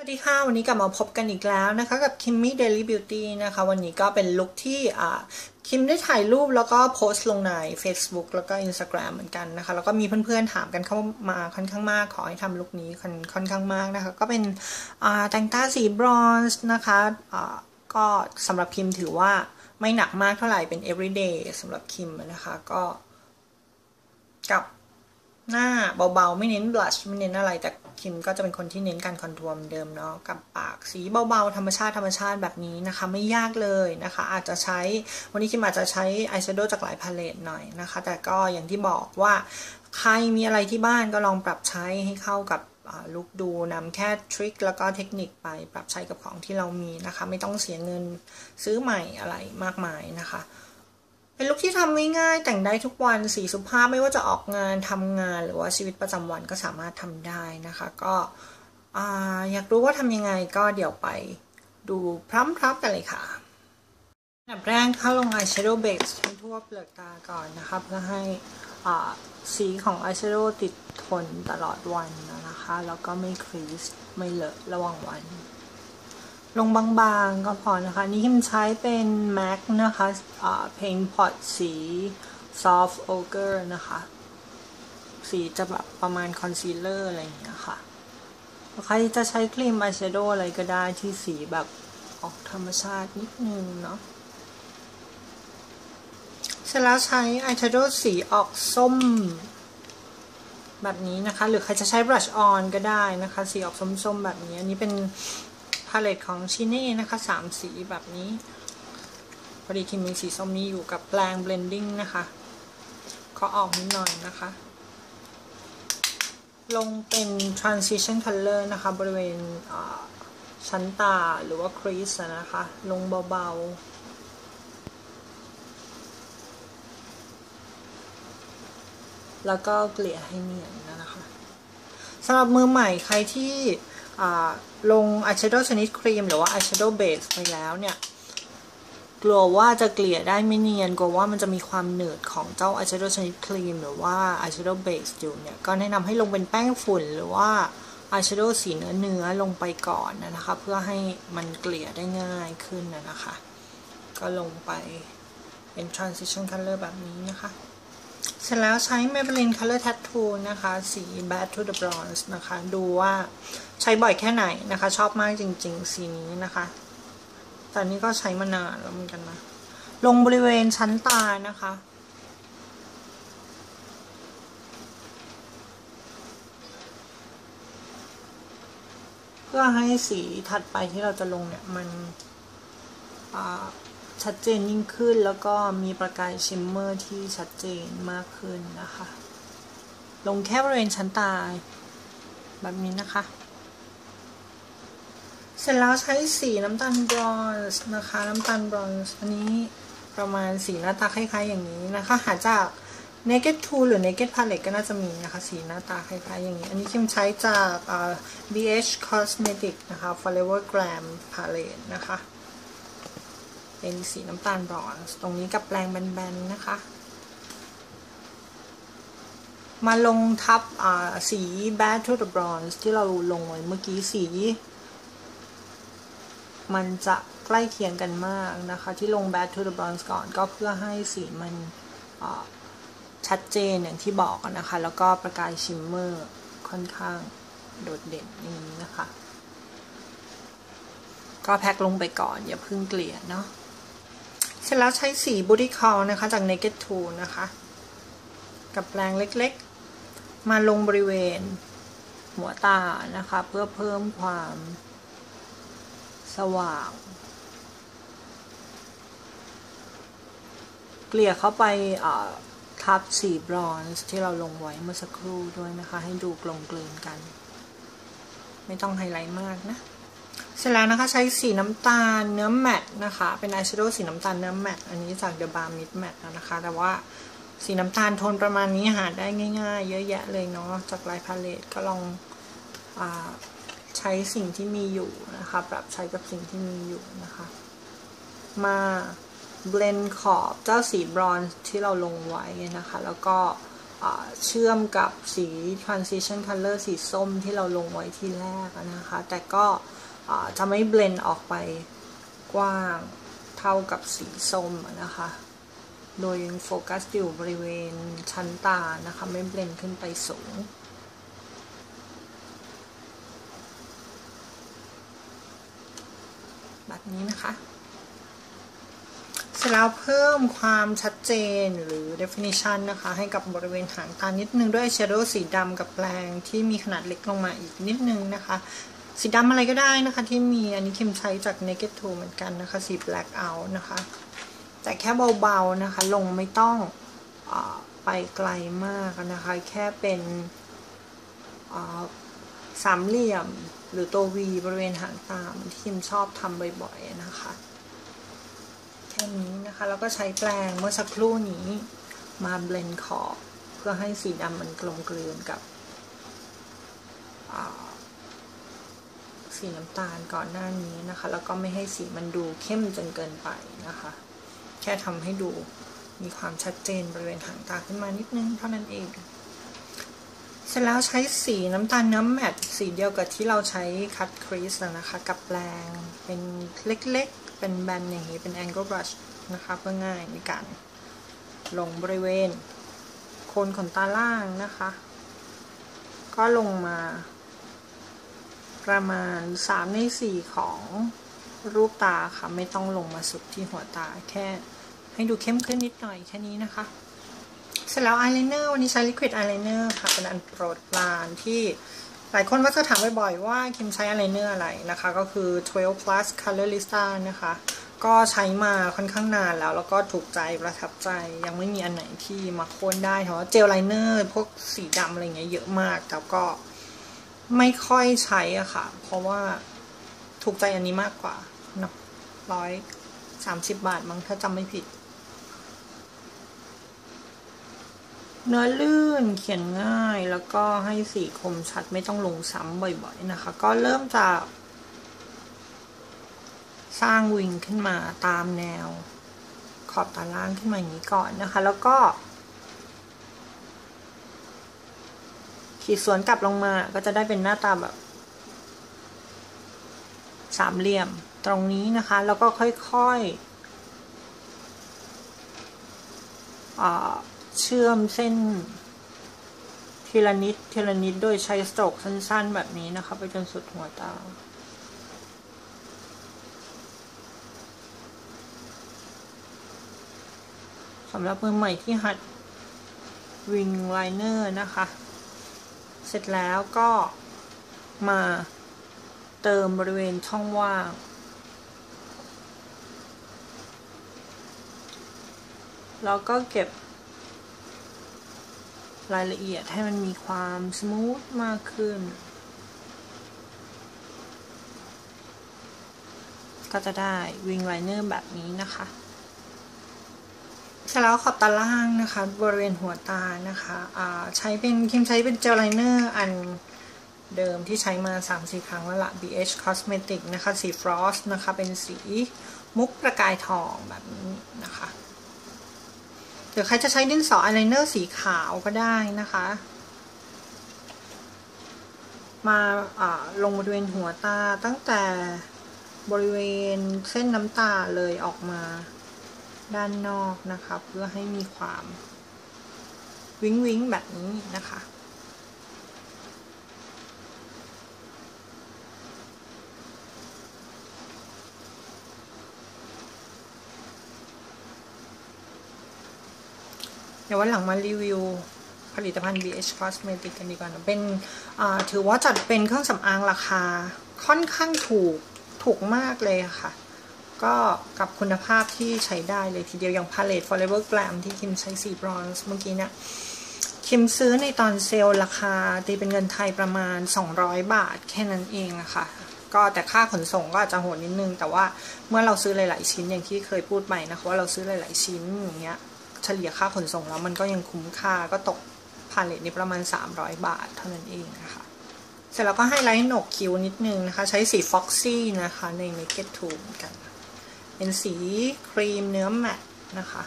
สวัสดีค่ะ วันนี้กลับมาพบกันอีกแล้วนะคะ กับ Kimmy Daily Beauty นะคะ วันนี้ก็เป็นลุคที่อ่าคิมได้ถ่ายรูปแล้วก็โพสต์ลงใน Facebook แล้วก็ Instagram เหมือนกันนะคะ แล้วก็มีเพื่อนๆถามกันเข้ามาค่อนข้างมาก ขอให้ทำลุคนี้ค่อนอนข้างมากนะคะ ก็เป็นอ่าแต่งตาสีบรอนซ์นะคะอ่าก็สำหรับคิมถือว่าไม่หนักมากเท่าไหร่เป็น everyday สำหรับคิมนะคะก็กับ หน้าเบาๆ ไม่เน้นบลัชไม่เน้นอะไร แต่คิมก็จะเป็นคนที่เน้นการคอนทัวร์เดิมเนาะกับปากสีเบาๆ ธรรมชาติธรรมชาติแบบนี้นะคะ ไม่ยากเลยนะคะ อาจจะใช้วันนี้คิมอาจจะใช้อายแชโดว์จากหลายพาเลตหน่อยนะคะ แต่ก็อย่างที่บอกว่าใครมีอะไรที่บ้านก็ลองปรับใช้ให้เข้ากับลุกดูนำแค่ทริคแล้วก็เทคนิคไปปรับใช้กับของที่เรามีนะคะ ไม่ต้องเสียเงินซื้อใหม่อะไรมากมายนะคะ เป็นลุคที่ทำง่ายๆแต่งได้ทุกวันสีสุภาพไม่ว่าจะออกงานทำงาน หรือว่าชีวิตประจำวันก็สามารถทำได้นะคะ ก็อยากรู้ว่าทำยังไงก็เดี๋ยวไปดูพร้อมๆกันเลยค่ะอันดับแรกเข้าลงอายแชโดว์เบสทั่วเปลือกตาก่อนนะคะเพื่อให้สีของอายแชโดว์ติดทนตลอดวันนะคะ แล้วก็ไม่ครีสไม่เลอะระหว่างวัน ลงบางๆก็พอนะคะ นี่คิมใช้เป็น MAC นะคะะ Paint Pot สี Soft Ochre นะคะ สีจะแบบประมาณคอนซีลเลอร์อะไรอย่างเงี้ยค่ะ ใครจะใช้ครีมอายแชโดว์อะไรก็ได้ที่สีแบบออกธรรมชาตินิดนึงเนาะเสร็จแล้วใช้อายแชโดว์สีออกส้ม แบบนี้นะคะ หรือใครจะใช้บลัชออนก็ได้นะคะ สีออกส้มๆแบบนี้ อันนี้เป็น พาเลตของชิเน่นะคะสามสีแบบนี้พอดีคิมมีสีส้มนี้อยู่กับแปลง blending นะคะขอออกนิดหน่อยนะคะ ลงเป็น transition color นะคะ บริเวณชั้นตาหรือว่า crease นะคะ ลงเบาๆ แล้วก็เกลี่ยให้เนียนนะคะสำหรับมือใหม่ใครที่ ลงอายแชโดว์ชนิดครีมหรือว่าอายแชโดว์เบสไปแล้วเนี่ย กลัวว่าจะเกลี่ยได้ไม่เนียน กลัวว่ามันจะมีความเหนืดของเจ้าอายแชโดว์ชนิดครีมหรือว่าอายแชโดว์เบสอยู่เนี่ย ก็แนะนำให้ลงเป็นแป้งฝุ่นหรือว่าอายแชโดว์สีเนื้อเนื้อลงไปก่อนนะคะ เพื่อให้มันเกลี่ยได้ง่ายขึ้นนะคะ ก็ลงไปเป็น transition color แบบนี้นะคะ เสร็จแล้วใช้ Maybelline Color Tattoo นะคะ สี Bad to the Bronze นะคะ ดูว่าใช้บ่อยแค่ไหนนะคะ ชอบมากจริง ๆ สีนี้นะคะตอนนี้ก็ใช้มานานแล้วเหมือนกันนะ ลงบริเวณชั้นตานะคะเพื่อให้สีถัดไปที่เราจะลงเนี่ย มัน ชัดเจนยิ่งขึ้นแล้วก็มีประกายชิมเมอร์ที่ชัดเจนมากขึ้นนะคะ ลงแค่บริเวณชั้นตาแบบนี้นะคะ เสร็จแล้วใช้สีน้ำตาลบรอนซ์นะคะ น้ำตาลบรอนซ์อันนี้ประมาณสีหน้าตาคล้ายๆอย่างนี้นะคะ หาจาก Naked Tool หรือ Naked Palette ก็น่าจะมีนะคะ สีหน้าตาคล้ายๆอย่างนี้ อันนี้คิมใช้จาก BH Cosmetic นะคะ Forever Glam Palette นะคะ เป็นสีน้ำตาลบรอนซ์ตรงนี้กับแปรงแบนๆนะคะ มาลงทับสี Bad to the Bronze ที่เราลงไว้เมื่อกี้สี มันจะใกล้เคียงกันมากนะคะ ที่ลง Bad to the Bronze ก่อนก็เพื่อให้สีมันชัดเจนอย่างที่บอกนะคะ แล้วก็ประกายชิมเมอร์ค่อนข้างโดดเด่นนี้นะคะ ก็แพ็คลงไปก่อนอย่าเพิ่งเกลี่ยเนาะ เสร็จแล้วใช้สี Booty Call นะคะ จาก Naked Tool นะคะ กับแปรงเล็กๆ มาลงบริเวณหัวตานะคะ เพื่อเพิ่มความสว่าง เกลี่ยเข้าไปทับสีบรอนซ์ที่เราลงไว้เมื่อสักครู่ด้วยนะคะ ให้ดูกลมกลืนกัน ไม่ต้องไฮไลท์มากนะ เสร็จแล้วนะคะใช้สีน้ำตาลเนื้อแมตนะคะ เป็นอายแชโดว์สีน้ำตาลเนื้อแมตอันนี้จาก The Bar Mid Matte นะคะ แต่ว่าสีน้ำตาลโทนประมาณนี้หาได้ง่ายๆ เยอะแยะเลยเนาะจากลายพาเลตก็ลองอใช้สิ่งที่มีอยู่นะคะ ปรับใช้กับสิ่งที่มีอยู่นะคะ มาเบลนขอบเจ้าสีบรอนซ์ที่เราลงไว้นะคะ แล้วก็เชื่อมกับสี transition color สีส้มที่เราลงไว้ที่แรกนะคะ แต่ก็ จะไม่เบลนออกไปกว้างเท่ากับสีส้มนะคะ โดยยังโฟกัสอยู่บริเวณชั้นตานะคะ ไม่เบลนขึ้นไปสูงแบบนี้นะคะ เสร็จแล้วเพิ่มความชัดเจนหรือ definition นะคะ ให้กับบริเวณหางตานิดนึงด้วย shadow สีดำกับแปลงที่มีขนาดเล็กลงมาอีกนิดนึงนะคะ สีดำอะไรก็ได้นะคะที่มีอันนี้คิมใช้จาก naked tool เหมือนกันนะคะสี black out นะคะ แต่แค่เบาๆนะคะ ลงไม่ต้องอไปไกลมากนะคะ แค่เป็นสามเหลี่ยมหรือตัว V บริเวณหางตาที่คิมชอบทำบ่อยๆนะคะ แค่นี้นะคะ แล้วก็ใช้แปรงเมื่อสักครู่นี้มาเบลนขอบเพื่อให้สีดำมันกลมกลืนกับ สีน้ำตาลก่อนหน้านี้นะคะ แล้วก็ไม่ให้สีมันดูเข้มจนเกินไปนะคะ แค่ทำให้ดูมีความชัดเจนบริเวณหางตาขึ้นมานิดนึงเท่านั้นเอง เสร็จแล้วใช้สีน้ำตาลเนื้อแมตสีเดียวกับที่เราใช้คัตครีสนะคะ กับแปรงเป็นเล็กๆ เป็นแบนอย่างนี้เป็น angle brush นะคะเพื่อง่ายในการลงบริเวณโคนขนตาล่างนะคะ ก็ลงมา ประมาณ 3 ใน 4 ของรูปตาค่ะ ไม่ต้องลงมาสุดที่หัวตาแค่ให้ดูเข้มขึ้นนิดหน่อยแค่นี้นะคะ เสร็จแล้วอายไลเนอร์วันนี้ใช้ liquid eyeliner ค่ะ เป็นอันโปรดปรานที่หลายคนก็จะถามบ่อยๆว่าคิมใช้อะไรเนื้ออะไรนะคะ ก็คือ 12 plus colorista นะคะ ก็ใช้มาค่อนข้างนานแล้ว แล้วก็ถูกใจประทับใจยังไม่มีอันไหนที่มาโค่นได้เพราะเจลไลเนอร์พวกสีดำอะไรเงี้ยเยอะมากแต่ก็ ไม่ค่อยใช้อะค่ะ เพราะว่าถูกใจอันนี้มากกว่าเนาะร้อยสามสิบบาทมั้งถ้าจำไม่ผิด เนื้อลื่นเขียนง่ายแล้วก็ให้สีคมชัดไม่ต้องลงซ้ำบ่อยๆนะคะ ก็เริ่มจากสร้างวิงขึ้นมาตามแนวขอบตาล่างขึ้นมาอย่างนี้ก่อนนะคะ แล้วก็ ขีดสวนกลับลงมาก็จะได้เป็นหน้าตาแบบสามเหลี่ยมตรงนี้นะคะ แล้วก็ค่อยๆเชื่อมเส้นทีละนิดทีละนิดโดยใช้สโตรกสั้นๆ แบบนี้นะคะ ไปจนสุดหัวตา สำหรับมือใหม่ที่หัดวิงไลเนอร์นะคะ เสร็จแล้วก็มาเติมบริเวณช่องว่าง แล้วก็เก็บรายละเอียดให้มันมีความสมูทมากขึ้น ก็จะได้วิงไลเนอร์แบบนี้นะคะ เสร็จแล้วขอบตาล่างนะคะ บริเวณหัวตานะคะะใช้เป็นคิมใช้เป็นเจลไลเนอร์อันเดิมที่ใช้มา 3-4 ครั้งแล้วละ BH Cosmetic นะคะ สีฟรอสนะคะ เป็นสีมุกประกายทองแบบนี้นะคะหรือใครจะใช้ดินสออายไลเนอร์สีขาวก็ได้นะคะ มาลงบริเวณหัวตาตั้งแต่บริเวณเส้นน้ำตาเลยออกมา ด้านนอกนะคะ เพื่อให้มีความวิ้งวิ้งแบบนี้นะคะ เดี๋ยววันหลังมารีวิวผลิตภัณฑ์ BH Cosmetic กันดีกว่านะเป็นถือว่าจัดเป็นเครื่องสำอางราคาค่อนข้างถูกถูกมากเลยค่ะ ก็กับคุณภาพที่ใช้ได้เลยทีเดียว อย่าง Palette Forever Glam ที่คิมใช้สีบรอนซ์เมื่อกี้เนี่ยคิมซื้อในตอนเซลล์ราคาตีเป็นเงินไทยประมาณ 200 บาทแค่นั้นเองอะค่ะ ก็แต่ค่าขนส่งก็อาจจะโหดนิดนึง แต่ว่าเมื่อเราซื้อหลาย ๆ ชิ้นอย่างที่เคยพูดไปนะคะว่าเราซื้อหลาย ๆ ชิ้นอย่างเงี้ยเฉลี่ยค่าขนส่งแล้วมันก็ยังคุ้มค่าก็ตกพาเลตนี้ประมาณ 300 บาทเท่านั้นเองนะคะเสร็จแล้วก็ให้ไลท์หนกคิ้วนิดนึงนะคะ ใช้สีฟ็อกซี่นะคะใน Naked Tool เหมือนกัน เป็นสีครีมเนื้อแมตนะคะ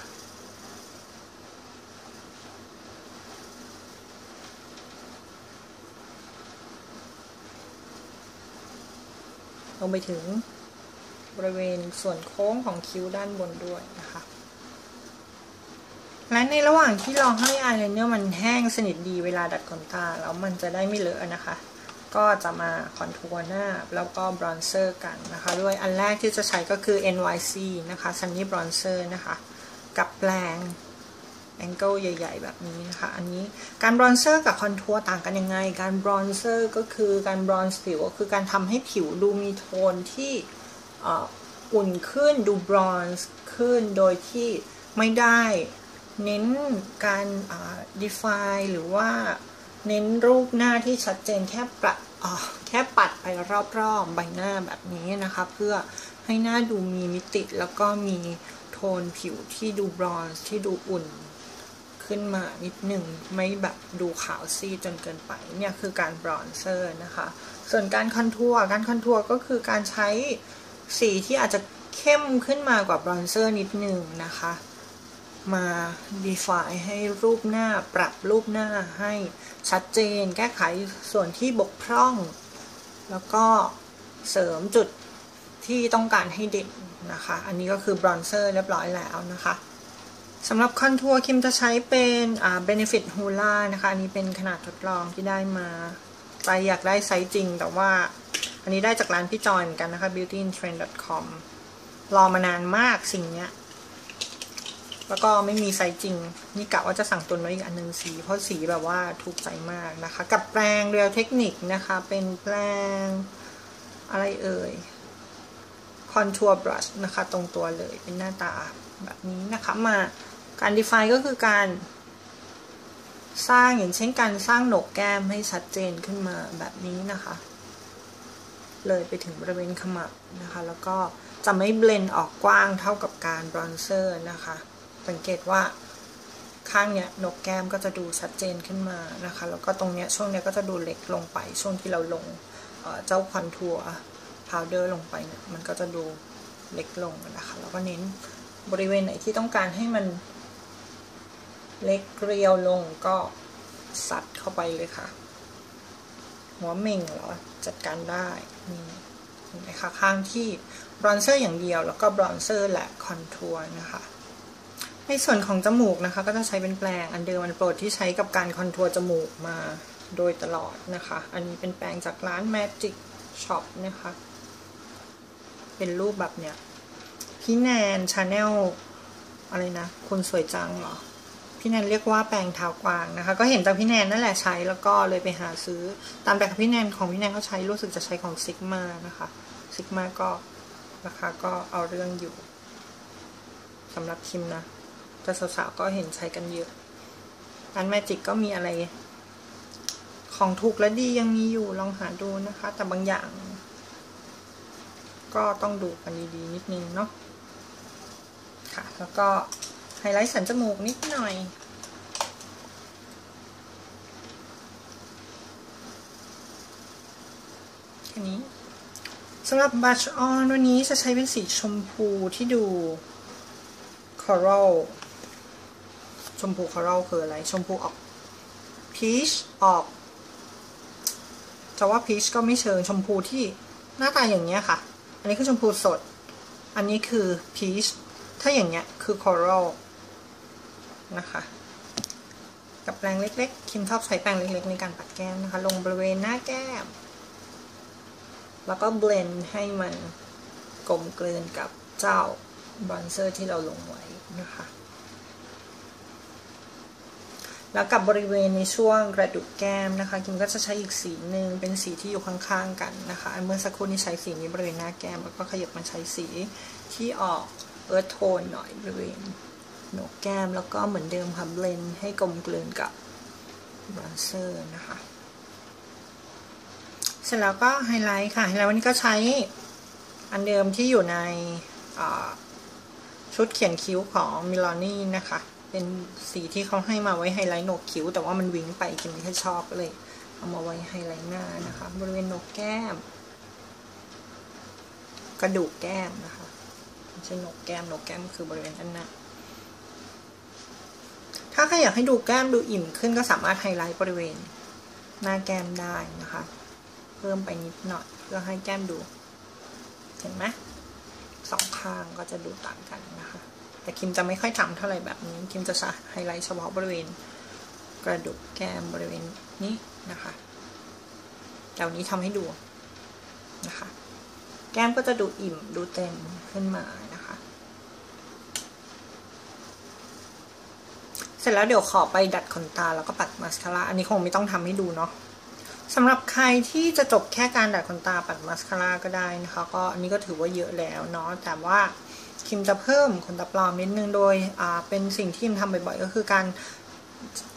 ลงไปถึงบริเวณส่วนโค้งของคิ้วด้านบนด้วยนะคะ และในระหว่างที่เราให้อายไลเนอร์มันแห้งสนิทดีเวลาดัดขนตาแล้วมันจะได้ไม่เลอะนะคะ ก็จะมาคอนทัวร์หน้าแล้วก็บรอนเซอร์กันนะคะด้วยอันแรกที่จะใช้ก็คือ NYC นะคะ Sunny Bronzer นะคะ กับแปลงแองเกิลใหญ่ ๆ แบบนี้นะคะ อันนี้การบรอนเซอร์กับคอนทัวร์ต่างกันยังไง การบรอนเซอร์ก็คือการบรอนซ์ผิวก็คือการทำให้ผิวดูมีโทนที่อุ่นขึ้นดูบรอนซ์ขึ้นโดยที่ไม่ได้เน้นการ define หรือว่า เน้นรูปหน้าที่ชัดเจนแค่ปะแค่ปัดไปรอบๆใบหน้าแบบนี้นะคะ เพื่อให้หน้าดูมีมิติแล้วก็มีโทนผิวที่ดูบรอนซ์ที่ดูอุ่นขึ้นมานิดหนึ่งไม่แบบดูขาวซีจนเกินไปเนี่ยคือการบรอนเซอร์นะคะ ส่วนการคอนทัวร์การคอนทัวร์ก็คือการใช้สีที่อาจจะเข้มขึ้นมากว่าบรอนเซอร์นิดหนึ่งนะคะ มา define ให้รูปหน้าปรับรูปหน้าให้ชัดเจน แก้ไขส่วนที่บกพร่อง แล้วก็เสริมจุดที่ต้องการให้เด่นนะคะ อันนี้ก็คือบรอนเซอร์เรียบร้อยแล้วนะคะสำหรับคอนทัวร์คิมจะใช้เป็นอ่า Benefit Hula นะคะ อันนี้เป็นขนาดทดลองที่ได้มาใจอยากได้ไซส์จริง แต่ว่าอันนี้ได้จากร้านพี่จอยเหมือนกันนะคะ beautyintrend.com รอมานานมากสิ่งเนี้ย แล้วก็ไม่มีไซส์จริง นี่กะว่าจะสั่งตุนไว้อีกอันหนึ่งสี เพราะสีแบบว่าถูกใจมากนะคะ กับแปรงเรียวเทคนิคนะคะ เป็นแปรงอะไรเอ่ยคอนทัวร์บรัชนะคะ ตรงตัวเลยเป็นหน้าตาแบบนี้นะคะมาการ define ก็คือการ สร้างอย่างเช่นการสร้างหนกแก้มให้ชัดเจนขึ้นมาแบบนี้นะคะ เลยไปถึงบริเวณขมับนะคะ แล้วก็จะไม่เบลนออกกว้างเท่ากับการบรอนเซอร์นะคะ สังเกตว่าข้างเนี้ยนกแก้มก็จะดูชัดเจนขึ้นมานะคะ แล้วก็ตรงเนี้ยช่วงเนี้ยก็จะดูเล็กลงไป ช่วงที่เราลงเจ้าคอนทัวร์พาวเดอร์ลงไปเนี่ยมันก็จะดูเล็กลงนะคะแล้วก็เน้นบริเวณไหนที่ต้องการให้มันเล็กเรียวลงก็สัดเข้าไปเลยค่ะ หัวเม่งเหรอจัดการได้นี่เห็นไหมคะข้างที่บรอนเซอร์อย่างเดียวแล้วก็บรอนเซอร์และคอนทัวร์นะคะ ในส่วนของจมูกนะคะ ก็จะใช้เป็นแปรงอันเดิมมันโปรดที่ใช้กับการคอนทัวร์จมูกมาโดยตลอดนะคะ อันนี้เป็นแปรงจากร้าน Magic Shop นะคะ เป็นรูปแบบเนี้ย พี่แนนชาแนลอะไรนะคนสวยจังเหรอ พี่แนนเรียกว่าแปรงเท้ากวางนะคะ ก็เห็นจากพี่แนนนั่นแหละใช้แล้วก็เลยไปหาซื้อ ตามแบบพี่แนนของพี่แนนเขาใช้รู้สึกจะใช้ของซิกมานะคะซิกมาก็ราคาก็เอาเรื่องอยู่สำหรับคิมนะ แต่สาวๆก็เห็นใช้กันเยอะร้านแมจิกก็มีอะไร ของถูกและดียังมีอยู่ลองหาดูนะคะ แต่บางอย่าง ก็ต้องดูกันดีๆนิดนึงเนาะค่ะ แล้วก็ไฮไลท์สันจมูกนิดหน่อยแค่นี้สำหรับบัชออนวันนี้จะใช้เป็นสีชมพูที่ดูคอรัล ชมพูคอรัลคืออะไร ชมพูออกพีชออกจะว่าพีชก็ไม่เชิงชมพูที่หน้าตาอย่างเงี้ยค่ะ อันนี้คือชมพูสด อันนี้คือพีชถ้าอย่างเงี้ยคือคอรัลนะคะ กับแปรงเล็กๆ คิมชอบใช้แปรงเล็กๆ ในการปัดแก้มนะคะ ลงบริเวณหน้าแก้ม แล้วก็เบลนด์ให้มันกลมกลืนกับเจ้าบรอนเซอร์ที่เราลงไว้นะคะ แล้วกับบริเวณในช่วงกระดูกแก้มนะคะคิมก็จะใช้อีกสีหนึ่งเป็นสีที่อยู่ข้างๆกันนะคะเมื่อสักครู่นี้ใช้สีนี้บริเวณหน้าแก้มแล้วก็ขยับมาใช้สีที่ออกเอิร์ธโทนหน่อยบริเวณหนกแก้มแล้วก็เหมือนเดิมค่ะเบลนให้กลมกลืนกับบรอนเซอร์นะคะ เสร็จแล้วก็ไฮไลท์ค่ะไฮไลท์วันนี้ก็ใช้อันเดิมที่อยู่ในชุดเขียนคิ้วของมิลานี่นะคะ เป็นสีที่เขาให้มาไว้ไฮไลท์โหนกคิ้ว แต่ว่ามันวิ่งไปกินไม่ค่อยชอบเลย เอามาไว้ไฮไลท์หน้านะคะ บริเวณโหนกแก้ม กระดูกแก้มนะคะไม่ใช่โหนกแก้มโหนกแก้มคือบริเวณด้านหน้าถ้าใครอยากให้ดูแก้มดูอิ่มขึ้นก็สามารถไฮไลท์บริเวณ หน้าแก้มได้นะคะ เพิ่มไปนิดหน่อยเพื่อให้แก้มดู เห็นไหมสองข้างก็จะดูต่างกันนะคะ แต่คิมจะไม่ค่อยทำเท่าไหร่แบบนี้ คิมจะไฮไลท์เฉพาะบริเวณกระดูกแก้มบริเวณนี้นะคะแต่วันนี้ทำให้ดูนะคะ แก้มก็จะดูอิ่มดูเต็มขึ้นมานะคะ เสร็จแล้วเดี๋ยวขอไปดัดขนตาแล้วก็ปัดมาสคาร่า อันนี้คงไม่ต้องทำให้ดูเนาะสำหรับใครที่จะจบแค่การดัดขนตาปัดมาสคาร่าก็ได้นะคะ ก็อันนี้ก็ถือว่าเยอะแล้วเนาะ แต่ว่า คิมจะเพิ่มขนตาปลอมนิดนึงโดยเป็นสิ่งที่คิมทำบ่อยๆ ก็คือการ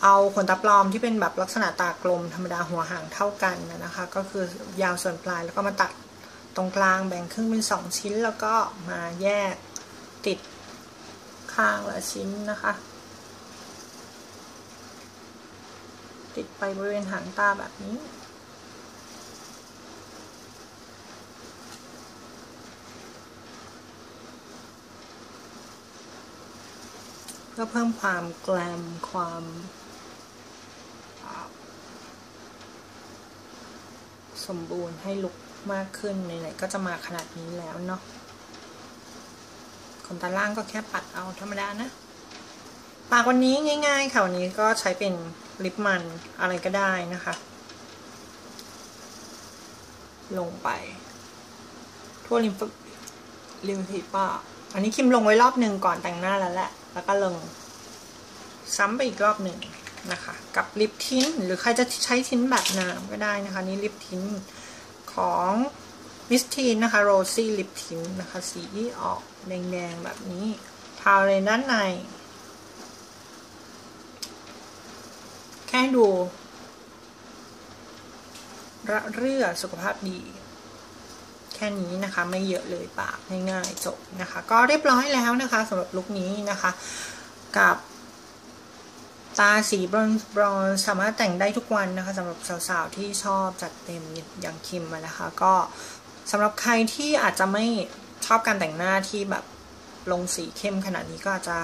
เอาขนตาปลอมที่เป็นแบบลักษณะตากลมธรรมดาหัวหางเท่ากันนะคะ ก็คือยาวส่วนปลายแล้วก็มาตัดตรงกลางแบ่งครึ่งเป็นสองชิ้นแล้วก็มาแยกติดข้างละชิ้นนะคะ ติดไปบริเวณหางตาแบบนี้ เพื่อเพิ่มความแกลมความสมบูรณ์ให้ลุกมากขึ้นไหนๆก็จะมาขนาดนี้แล้วเนาะขนตาล่างก็แค่ปัดเอาธรรมดานะ ปากวันนี้ง่าย ๆ ค่ะวันนี้ก็ใช้เป็นลิปมันอะไรก็ได้นะคะ ลงไป ทั่วริมฝีริมฝีปากอันนี้คิมลงไว้รอบหนึ่งก่อนแต่งหน้าแล้วแหละ แล้วก็ลง ซ้ำไปอีกรอบหนึ่งนะคะ กับลิปทิ้นหรือใครจะใช้ทิ้นแบบน้ำก็ได้นะคะ นี่ลิปทิ้นของมิสทีนนะคะโรซี่ลิปทิ้นนะคะ สีออกแดงๆแบบนี้ทาเลยด้านใน แค่ดูระเรื่อสุขภาพดี แค่นี้นะคะ ไม่เยอะเลยปากง่ายๆจบนะคะ ก็เรียบร้อยแล้วนะคะสำหรับลุคนี้นะคะ กับตาสีบรอนซ์บรอนซ์สามารถแต่งได้ทุกวันนะคะสำหรับสาวๆที่ชอบจัดเต็มอย่างคิมนะคะ ก็สำหรับใครที่อาจจะไม่ชอบการแต่งหน้าที่แบบลงสีเข้มขนาดนี้ก็อาจจะ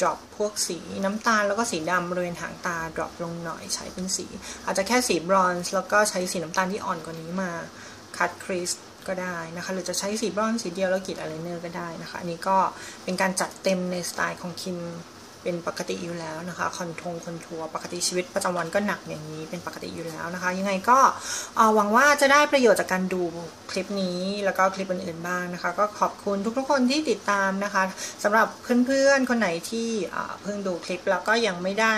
drop พวกสีน้ำตาลแล้วก็สีดำบริเวณหางตา drop ลงหน่อยใช้เป็นสี อาจจะแค่สีบรอนซ์แล้วก็ใช้สีน้ำตาลที่อ่อนกว่านี้มาคัดครีส ก็ได้นะคะ หรือจะใช้สีบรอนซ์สีเดียวแล้วกรีดอายไลเนอร์ก็ได้นะคะ อันนี้ก็เป็นการจัดเต็มในสไตล์ของคิม เป็นปกติอยู่แล้วนะคะคอนทงคอนทัวร์ปกติชีวิตประจำวันก็หนักอย่างนี้เป็นปกติอยู่แล้วนะคะ ยังไงก็หวังว่าจะได้ประโยชน์จากการดูคลิปนี้แล้วก็คลิปอื่นๆบ้างนะคะ ก็ขอบคุณทุกๆคนที่ติดตามนะคะสำหรับเพื่อนๆคนไหนที่เพิ่งดูคลิปแล้วก็ยังไม่ได้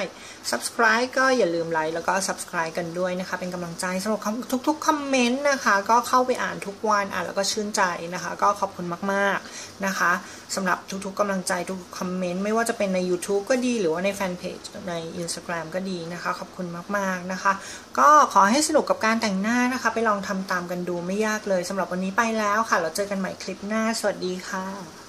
subscribe ก็อย่าลืมไลค์แล้วก็ subscribe กันด้วยนะคะ เป็นกำลังใจสำหรับทุกๆคอมเมนต์นะคะ ก็เข้าไปอ่านทุกวันอ่านแล้วก็ชื่นใจนะคะ ก็ขอบคุณมากๆนะคะสำหรับทุกๆกำลังใจทุกคอมเมนต์ไม่ว่าจะเป็นใน YouTube ก็ดีหรือว่าในแฟนเพจใน Instagram ก็ดีนะคะ ขอบคุณมากๆนะคะ ก็ขอให้สนุกกับการแต่งหน้านะคะ ไปลองทำตามกันดูไม่ยากเลยสำหรับวันนี้ไปแล้วค่ะ เราเจอกันใหม่คลิปหน้า สวัสดีค่ะ